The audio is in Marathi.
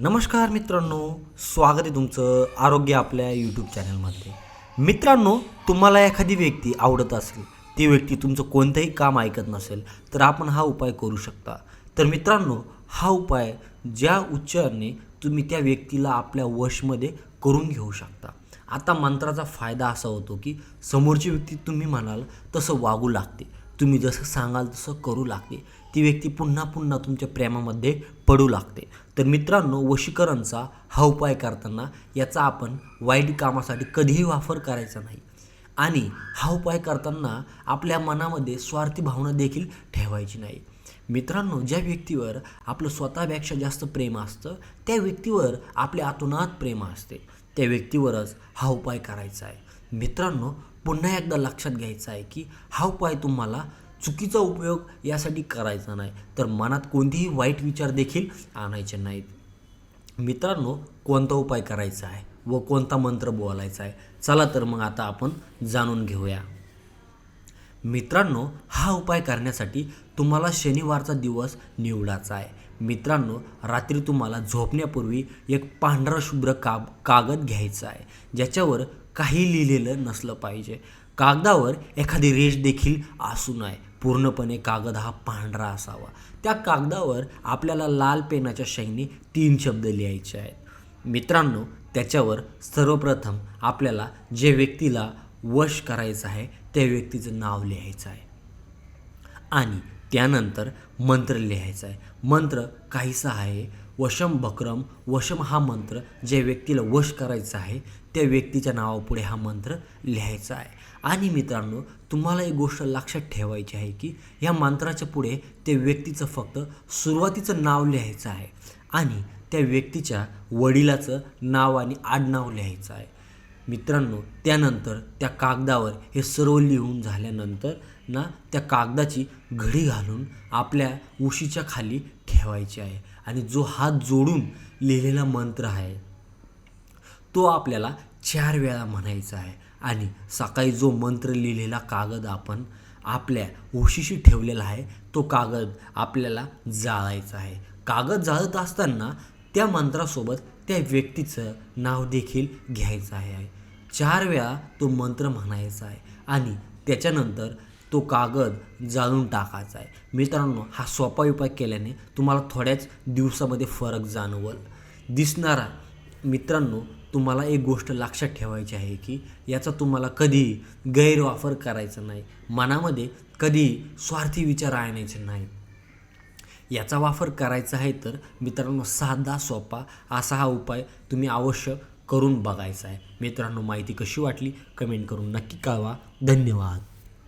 नमस्कार मित्रांनो स्वागत आहे तुमचं आरोग्य आपल्या यूट्यूब चॅनलमध्ये मित्रांनो तुम्हाला एखादी व्यक्ती आवडत असेल ती व्यक्ती तुमचं कोणतंही काम ऐकत नसेल तर आपण हा उपाय करू शकता. तर मित्रांनो हा उपाय ज्या उच्चाराने तुम्ही त्या व्यक्तीला आपल्या वशमध्ये करून घेऊ शकता. आता मंत्राचा फायदा असा होतो की समोरची व्यक्ती तुम्ही म्हणाल तसं वागू लागते. तुम्ही जसं सांगाल तसं करू लागते. ती व्यक्ती पुन्हा पुन्हा तुमच्या प्रेमामध्ये पडू लागते. तर मित्रांनो वशीकरणचा हा उपाय करताना याचा आपण वाईट कामासाठी कधीही वापर करायचा नाही. आणि हा उपाय करताना आपल्या मनामध्ये स्वार्थी भावना देखील ठेवायची नाही. मित्रांनो ज्या व्यक्तीवर आपलं स्वतःपेक्षा जास्त प्रेम असतं त्या व्यक्तीवर आपल्या आतोनात प्रेम असते. त्या व्यक्तीवरच हा उपाय करायचा आहे. मित्रांनो पुन्हा एकदा लक्षात घ्यायचं आहे की हा उपाय तुम्हाला चुकीचा उपयोग यासाठी करायचा नाही. तर मनात कोणतेही वाईट विचार देखील आणायचे नाहीत. मित्रांनो कोणता उपाय करायचा आहे व कोणता मंत्र बोलायचा आहे? चला तर मग आता आपण जाणून घेऊया. मित्रांनो हा उपाय करण्यासाठी तुम्हाला शनिवारचा दिवस निवडायचा आहे. मित्रांनो रात्री तुम्हाला झोपण्यापूर्वी एक पांढरा शुभ्र का कागद घ्यायचा आहे. ज्याच्यावर काही लिहिलेलं नसलं पाहिजे. कागदावर एखादी रेष देखील असू नये. पूर्णपणे कागद हा पांढरा असावा. त्या कागदावर आपल्याला लाल पेनाच्या शैनी तीन शब्द लिहायचे आहेत. मित्रांनो त्याच्यावर सर्वप्रथम आपल्याला जे व्यक्तीला वश करायचं आहे त्या व्यक्तीचं नाव लिहायचं आहे. आणि त्यानंतर मंत्र लिहायचा आहे. मंत्र काहीसा आहे. वशम बक्रम वशम हा मंत्र ज्या व्यक्तीला वश करायचा आहे त्या व्यक्तीच्या नावापुढे हा मंत्र लिहायचा आहे. आणि मित्रांनो तुम्हाला एक गोष्ट लक्षात ठेवायची आहे की या मंत्राच्या पुढे त्या व्यक्तीचं फक्त सुरुवातीचं नाव लिहायचं आहे आणि त्या व्यक्तीच्या वडिलाचं नाव आणि आडनाव लिहायचं आहे. मित्रांनो त्यानंतर त्या कागदावर हे सर्व लिहून झाल्यानंतर ना त्या कागदाची घडी घालून आपल्या उशीच्या खाली ठेवायची आहे. आणि जो हात जोडून लिहिलेला मंत्र आहे तो आपल्याला चार वेळा म्हणायचा आहे. आणि सकाळी जो मंत्र लिहिलेला कागद आपण आपल्या उशीशी ठेवलेला आहे तो कागद आपल्याला जाळायचा आहे. कागद जाळत असताना त्या मंत्रासोबत त्या व्यक्तीचं नाव देखील घ्यायचं आहे. चार वेळा तो मंत्र म्हणायचा आहे आणि त्याच्यानंतर तो कागद जाळून टाकायचा आहे. मित्रांनो हा सोपा उपाय केल्याने तुम्हाला थोड्याच दिवसामध्ये फरक जाणवल. दिसणारा मित्रांनो तुम्हाला एक गोष्ट लक्षात ठेवायची आहे की याचा तुम्हाला कधी गैरवापर करायचा नाही. मनामध्ये कधी स्वार्थी विचार आणायचे नाही याचा वापर करायचा आहे तर मित्रांनो साधा सोपा असा हा उपाय तुम्ही अवश्य करून बघायचा आहे. मित्रांनो माहिती कशी वाटली? कमेंट करून नक्की कळवा. धन्यवाद.